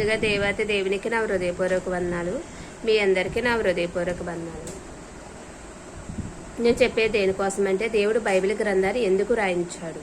ముందుగా దేవత దేవునికి నా హృదయపూర్వక వందనాలు. మీ అందరికీ నా హృదయపూర్వక వందనాలు. నేను చెప్పేది దేనికోసం అంటే దేవుడు బైబిల్ గ్రంథాన్ని ఎందుకు రాయించాడు?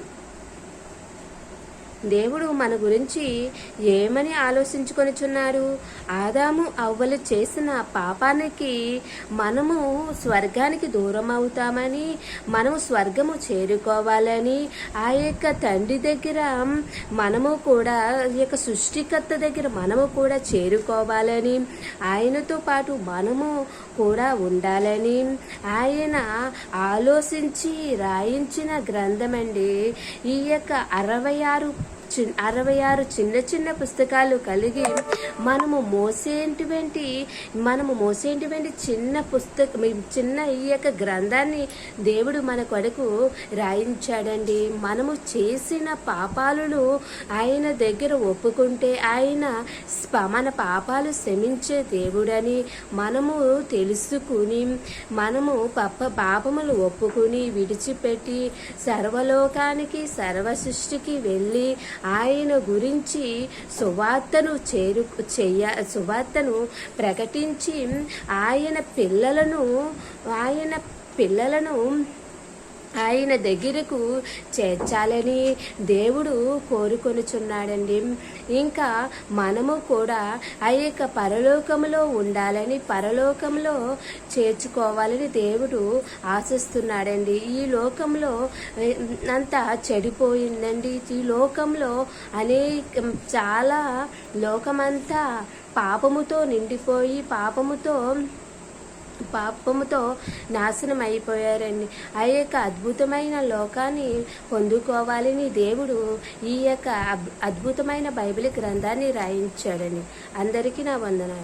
దేవుడు మన గురించి ఏమని ఆలోచించుకొనిచున్నారు? ఆదాము అవ్వలు చేసిన పాపానికి మనము స్వర్గానికి దూరం అవుతామని మనము స్వర్గము చేరుకోవాలని ఆ యొక్క తండ్రి దగ్గర మనము కూడా ఈ యొక్క సృష్టికర్త దగ్గర మనము కూడా చేరుకోవాలని ఆయనతో పాటు మనము కూడా ఉండాలని ఆయన ఆలోచించి రాయించిన గ్రంథమండి. ఈ యొక్క అరవై ఆరు చి అరవై ఆరు చిన్న చిన్న పుస్తకాలు కలిగి మనము మోసేటువంటి మనము మోసేటువంటి చిన్న పుస్తకం చిన్న ఈ యొక్క గ్రంథాన్ని దేవుడు మన కొరకు రాయించాడండి. మనము చేసిన పాపాలను ఆయన దగ్గర ఒప్పుకుంటే ఆయన మన పాపాలు క్షమించే దేవుడని మనము తెలుసుకుని మనము పప్ప పాపములు ఒప్పుకుని విడిచిపెట్టి సర్వలోకానికి సర్వ సృష్టికి వెళ్ళి ఆయన గురించి సువార్తను చేరు చేయ సువార్తను ప్రకటించి ఆయన పిల్లలను ఆయన పిల్లలను ఆయన దగ్గరకు చేర్చాలని దేవుడు కోరుకొనుచున్నాడండి. ఇంకా మనము కూడా ఆ యొక్క పరలోకంలో ఉండాలని పరలోకంలో చేర్చుకోవాలని దేవుడు ఆశిస్తున్నాడండి. ఈ లోకంలో అంతా చెడిపోయిందండి. ఈ లోకంలో అనేక చాలా లోకమంతా పాపముతో నిండిపోయి పాపముతో పాపముతో నాశనం అయిపోయారండి. ఆ యొక్క అద్భుతమైన లోకాన్ని పొందుకోవాలని దేవుడు ఈ యొక్క అద్భుతమైన బైబిల్ గ్రంథాన్ని రాయించాడండి. అందరికీ నా వందనాలు.